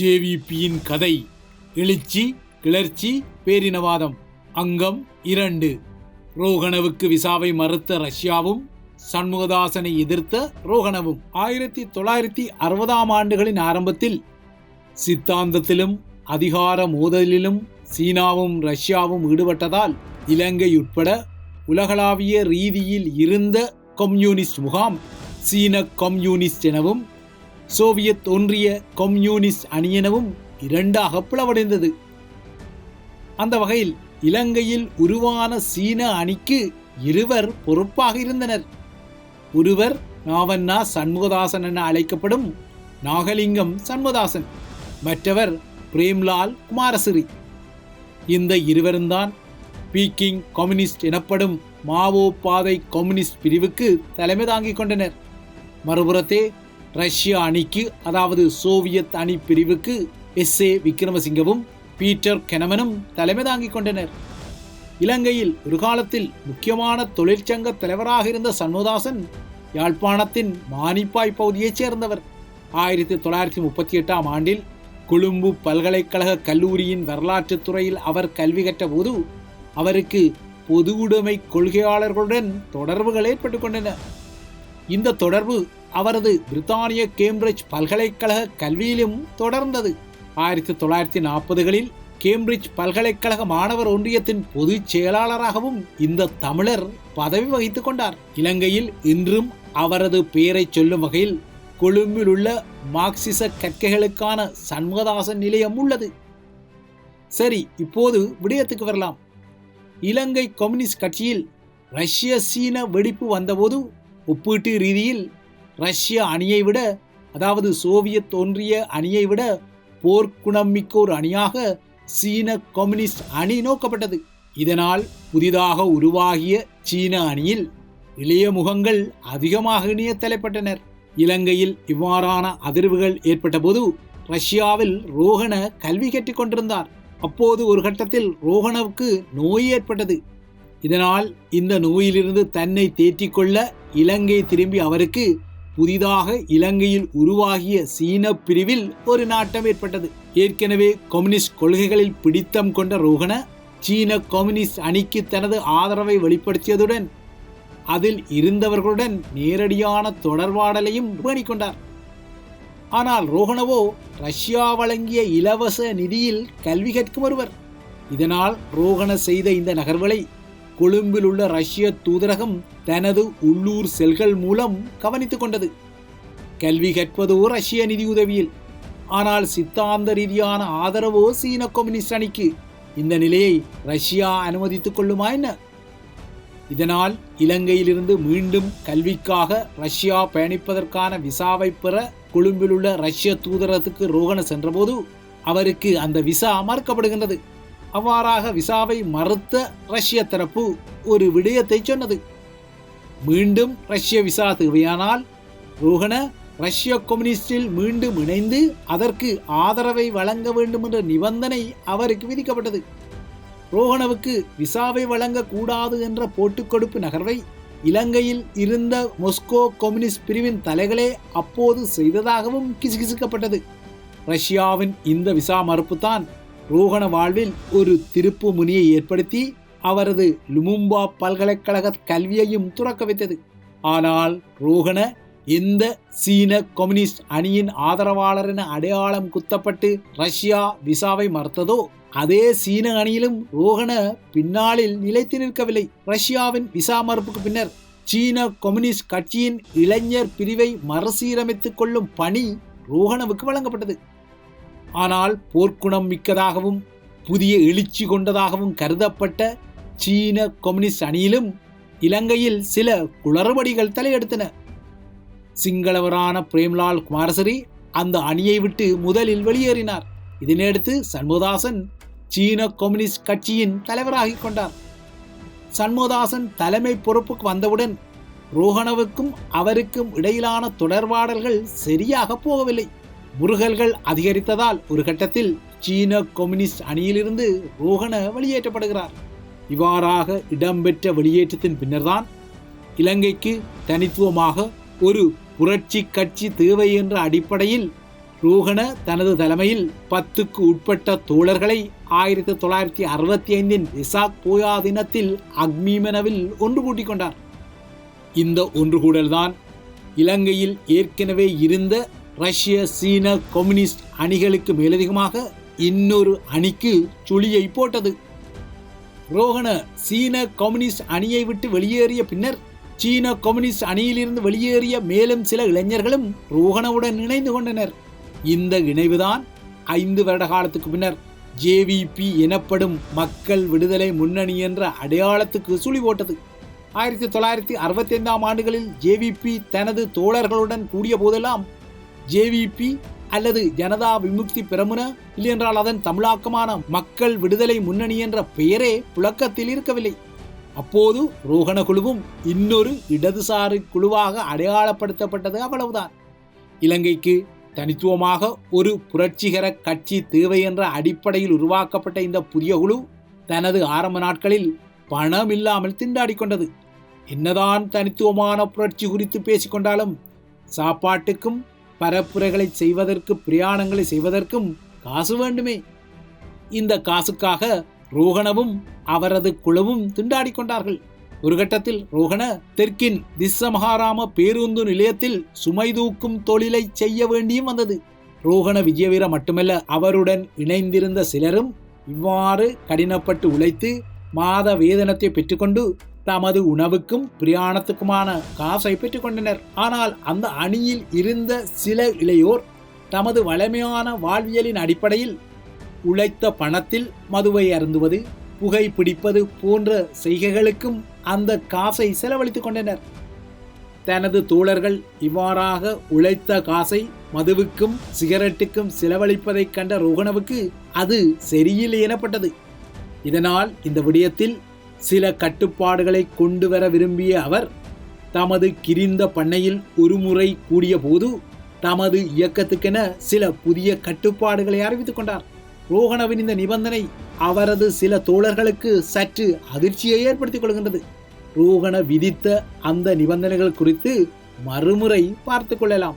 ஜேவிபியின் கதை. எழுச்சி கிளர்ச்சி பேரினவாதம். அங்கம் இரண்டு. ரோகணவுக்கு விசாவை மறுத்த ரஷ்யாவும் சண்முகதாசனை எதிர்த்த ரோகணவும். ஆயிரத்தி தொள்ளாயிரத்தி அறுபதாம் ஆண்டுகளின் ஆரம்பத்தில் சித்தாந்தத்திலும் அதிகார மோதலிலும் சீனாவும் ரஷ்யாவும் ஈடுபட்டதால் இலங்கை உட்பட உலகளாவிய ரீதியில் இருந்த கம்யூனிஸ்ட் முகாம் சீன கம்யூனிஸ்ட் எனவும் சோவியத் ஒன்றிய கம்யூனிஸ்ட் அணி எனவும் இரண்டாக பிளவடைந்தது. அந்த வகையில் இலங்கையில் உருவான சீன அணிக்கு இருவர் பொறுப்பாக இருந்தனர். ஒருவர் நாவண்ணா சண்முகதாசன் என அழைக்கப்படும் நாகலிங்கம் சண்முகதாசன் மற்றவர் பிரேம்லால் குமாரசிறி. இந்த இருவரும்தான் பீக்கிங் கம்யூனிஸ்ட் எனப்படும் மாவோ பாதை கம்யூனிஸ்ட் பிரிவுக்கு தலைமை தாங்கிக் கொண்டனர். மறுபுறத்தே ரஷ்ய அணிக்கு அதாவது சோவியத் அணி பிரிவுக்கு எஸ் ஏ விக்ரமசிங்கவும் பீட்டர் கெனமனும் தலைமை தாங்கிக் கொண்டனர். இலங்கையில் ஒரு காலத்தில் முக்கியமான தொழிற்சங்க தலைவராக இருந்த சண்முகதாசன் யாழ்ப்பாணத்தின் மானிப்பாய் பகுதியைச் சேர்ந்தவர். ஆயிரத்தி தொள்ளாயிரத்தி முப்பத்தி எட்டாம் ஆண்டில் கொழும்பு பல்கலைக்கழக கல்லூரியின் வரலாற்றுத் துறையில் அவர் கல்வி கற்றபோது அவருக்கு பொது உடைமை கொள்கையாளர்களுடன் தொடர்புகள் ஏற்பட்டுக் கொண்டன. இந்த தொடர்பு அவரது பிரித்தானிய கேம்பிரிட்ஜ் பல்கலைக்கழக கல்வியிலும் தொடர்ந்தது. ஆயிரத்தி தொள்ளாயிரத்தி நாற்பதுகளில் கேம்பிரிட்ஜ் பல்கலைக்கழக மாணவர் ஒன்றியத்தின் பொதுச் செயலாளராகவும் இந்த தமிழர் பதவி வகித்துக் கொண்டார். இலங்கையில் இன்றும் அவரது பெயரை சொல்லும் வகையில் கொழும்பில் உள்ள மார்க்சிச கற்கைகளுக்கான சண்முகதாசன் நிலையம் உள்ளது. சரி இப்போது விடயத்துக்கு வரலாம். இலங்கை கம்யூனிஸ்ட் கட்சியில் ரஷ்ய சீன வெடிப்பு வந்தபோது ஒப்பீட்டு ரீதியில் ரஷ்ய அணியை விட அதாவது சோவியத் ஒன்றிய அணியை விட போர்க்குணம் மிக்க ஒரு அணியாக சீன கம்யூனிஸ்ட் அணி நோக்கப்பட்டது. இதனால் புதிதாக உருவாகிய சீன அணியில் இளைய முகங்கள் அதிகமாக இணைய தலைப்பட்டனர். இலங்கையில் இவ்வாறான அதிர்வுகள் ஏற்பட்டபோது ரஷ்யாவில் ரோகண கல்வி கற்றுக் கொண்டிருந்தார். அப்போது ஒரு கட்டத்தில் ரோகணவுக்கு நோய் ஏற்பட்டது. இதனால் இந்த நோயிலிருந்து தன்னை தேற்றிக் கொள்ள இலங்கை திரும்பி அவருக்கு புதிதாக இலங்கையில் உருவாகிய சீன பிரிவில் ஒரு நாட்டம் ஏற்பட்டது. ஏற்கனவே கம்யூனிஸ்ட் கொள்கைகளில் பிடித்தம் கொண்ட ரோகண சீன கம்யூனிஸ்ட் அணிக்கு தனது ஆதரவை வெளிப்படுத்தியதுடன் அதில் இருந்தவர்களுடன் நேரடியான தொடர்பாடலையும் பேணிக்கொண்டார். ஆனால் ரோகணவோ ரஷ்யா வழங்கிய இலவச நிதியில் கல்வி கற்கும் ஒருவர். இதனால் ரோகண செய்த இந்த நகர்வுகளை கொழும்பில் உள்ள ரஷ்ய தூதரகம் தனது உள்ளூர் செல்கள் மூலம் கவனித்துக் கொண்டது. கல்வி கற்பதோ ரஷ்ய நிதியுதவியில் ஆனால் சித்தாந்த ரீதியான ஆதரவோ சீன கம்யூனிஸ்ட் அணிக்கு. இந்த நிலையை ரஷ்யா அனுமதித்துக் கொள்ளுமா என்ன? இதனால் இலங்கையிலிருந்து மீண்டும் கல்விக்காக ரஷ்யா பயணிப்பதற்கான விசாவை பெற கொழும்பில் உள்ள ரஷ்ய தூதரகத்துக்கு ரோகன சென்றபோது அவருக்கு அந்த விசா மறுக்கப்படுகின்றது. அவ்வாறாக விசாவை மறுத்த ரஷ்ய தரப்பு ஒரு விடயத்தை சொன்னது. மீண்டும் ரஷ்ய விசா தேவையானால் ரோகண ரஷ்ய கம்யூனிஸ்டில் மீண்டும் இணைந்து அதற்கு ஆதரவை வழங்க வேண்டும் என்ற நிபந்தனை அவருக்கு விதிக்கப்பட்டது. ரோகணவுக்கு விசாவை வழங்கக்கூடாது என்ற போட்டுக்கொடுப்பு நகர்வை இலங்கையில் இருந்த மொஸ்கோ கம்யூனிஸ்ட் பிரிவின் தலைகளே அப்போது செய்ததாகவும் கிசுகிசுக்கப்பட்டது. ரஷ்யாவின் இந்த விசா மறுப்பு தான் ரோகண வாழ்வில் ஒரு திருப்பு முனியை ஏற்படுத்தி அவரது லுமும்பா பல்கலைக்கழக கல்வியையும் துறக்க வைத்தது. ஆனால் ரோகண எந்த சீன கம்யூனிஸ்ட் அணியின் ஆதரவாளர் என அடையாளம் குத்தப்பட்டு ரஷ்யா விசாவை மறுத்ததோ அதே சீன அணியிலும் ரோகண பின்னாளில் நிலைத்து நிற்கவில்லை. ரஷ்யாவின் விசா மறுப்புக்கு பின்னர் சீன கம்யூனிஸ்ட் கட்சியின் இளைஞர் பிரிவை மறுசீரமைத்துக் கொள்ளும் பணி ரோகணவுக்கு வழங்கப்பட்டது. ஆனால் போர்க்குணம் மிக்கதாகவும் புதிய எழுச்சி கொண்டதாகவும் கருதப்பட்ட சீன கம்யூனிஸ்ட் அணியிலும் இலங்கையில் சில குளறுபடிகள் தலையெடுத்தன. சிங்களவரான பிரேம்லால் குமாரசரி அந்த அணியை விட்டு முதலில் வெளியேறினார். இதனையடுத்து சண்முகதாசன் சீன கம்யூனிஸ்ட் கட்சியின் தலைவராகி கொண்டார். சண்முகதாசன் தலைமை பொறுப்புக்கு வந்தவுடன் ரோஹணவுக்கும் அவருக்கும் இடையிலான தொடர்பாடல்கள் சரியாக போகவில்லை. முருகல்கள் அதிகரித்ததால் ஒரு கட்டத்தில் சீன கம்யூனிஸ்ட் அணியிலிருந்து ரோகண வெளியேற்றப்படுகிறார். இவ்வாறாக இடம்பெற்ற வெளியேற்றத்தின் பின்னர்தான் இலங்கைக்கு தனித்துவமாக ஒரு புரட்சி கட்சி தேவை என்ற அடிப்படையில் ரோகண தனது தலைமையில் பத்துக்கு உட்பட்ட தோழர்களை ஆயிரத்தி தொள்ளாயிரத்தி அறுபத்தி ஐந்தின் விசாக் போயா தினத்தில் அக்மீமெனவில் ஒன்று கூட்டிக் கொண்டார். இந்த ஒன்றுகூடல்தான் இலங்கையில் ஏற்கனவே இருந்த ரஷ்ய சீன கம்யூனிஸ்ட் அணிகளுக்கு மேலதிகமாக இன்னொரு அணிக்கு சுழியை போட்டது. ரோகண சீன கம்யூனிஸ்ட் அணியை விட்டு வெளியேறிய பின்னர் சீன கம்யூனிஸ்ட் அணியிலிருந்து வெளியேறிய மேலும் சில இளைஞர்களும் ரோகணவுடன் இணைந்து கொண்டனர். இந்த இணைவுதான் ஐந்து வருட காலத்துக்கு பின்னர் ஜேவிபி எனப்படும் மக்கள் விடுதலை முன்னணி என்ற அடையாளத்துக்கு சுழி போட்டது. ஆயிரத்தி தொள்ளாயிரத்தி அறுபத்தி ஐந்தாம் ஆண்டுகளில் ஜேவிபி தனது தோழர்களுடன் கூடிய போதெல்லாம் ஜேவிபி அல்லது ஜனதா விமுக்தி பெரமுன இல்லையென்றால் அதன் தமிழாக்கமான மக்கள் விடுதலை முன்னணி என்ற பெயரே புழக்கத்தில் இருக்கவில்லை. அப்போது ரோகண குழுவும் இன்னொரு இடதுசாரி குழுவாக அடையாளப்படுத்தப்பட்டது அவ்வளவுதான். இலங்கைக்கு தனித்துவமாக ஒரு புரட்சிகர கட்சி தேவை என்ற அடிப்படையில் உருவாக்கப்பட்ட இந்த புதிய குழு தனது ஆரம்ப நாட்களில் பணம் இல்லாமல் திண்டாடி கொண்டது. என்னதான் தனித்துவமான புரட்சி குறித்து பேசிக்கொண்டாலும் சாப்பாட்டுக்கும் பரப்புரைகளை செய்வதற்கு பிரயாணங்களை செய்வதற்கும் காசு வேண்டுமே. இந்த காசுக்காக ரோகணவும் அவரது குழுவும் திண்டாடி கொண்டார்கள். ஒரு கட்டத்தில் ரோகண தெற்கின் திஸ்ஸமகாராம பேருந்து நிலையத்தில் சுமை தூக்கும் தொழிலை செய்ய வேண்டியும் வந்தது. ரோகண விஜயவீர மட்டுமல்ல அவருடன் இணைந்திருந்த சிலரும் இவ்வாறு கடினப்பட்டு உழைத்து மாத வேதனத்தை பெற்றுக்கொண்டு தமது உணவுக்கும் பிரயாணத்துக்குமான காசை பெற்றுக்கொண்டனர். ஆனால் அந்த அணியில் இருந்த சில இளையோர் தமது வளமையான வாழ்வியலின் அடிப்படையில் உழைத்த பணத்தில் மதுவை அருந்துவது புகை பிடிப்பது போன்ற செய்கைகளுக்கும் அந்த காசை செலவழித்துக் கொண்டனர். தனது தோழர்கள் இவ்வாறாக உழைத்த காசை மதுவுக்கும் சிகரெட்டுக்கும் செலவழிப்பதைக் கண்ட ரோகணவுக்கு அது சரியில்லை எனப்பட்டது. இதனால் இந்த விடயத்தில் சில கட்டுப்பாடுகளை கொண்டு வர விரும்பிய அவர் தமது கிரிந்த பண்ணையில் ஒருமுறை கூடிய போது தமது இயக்கத்துக்கென சில புதிய கட்டுப்பாடுகளை அறிவித்துக் கொண்டார். ரோகணவின் இந்த நிபந்தனை அவரது சில தோழர்களுக்கு சற்று அதிர்ச்சியை ஏற்படுத்திக் கொள்கின்றது. ரோகண விதித்த அந்த நிபந்தனைகள் குறித்து மறுமுறை பார்த்துக் கொள்ளலாம்.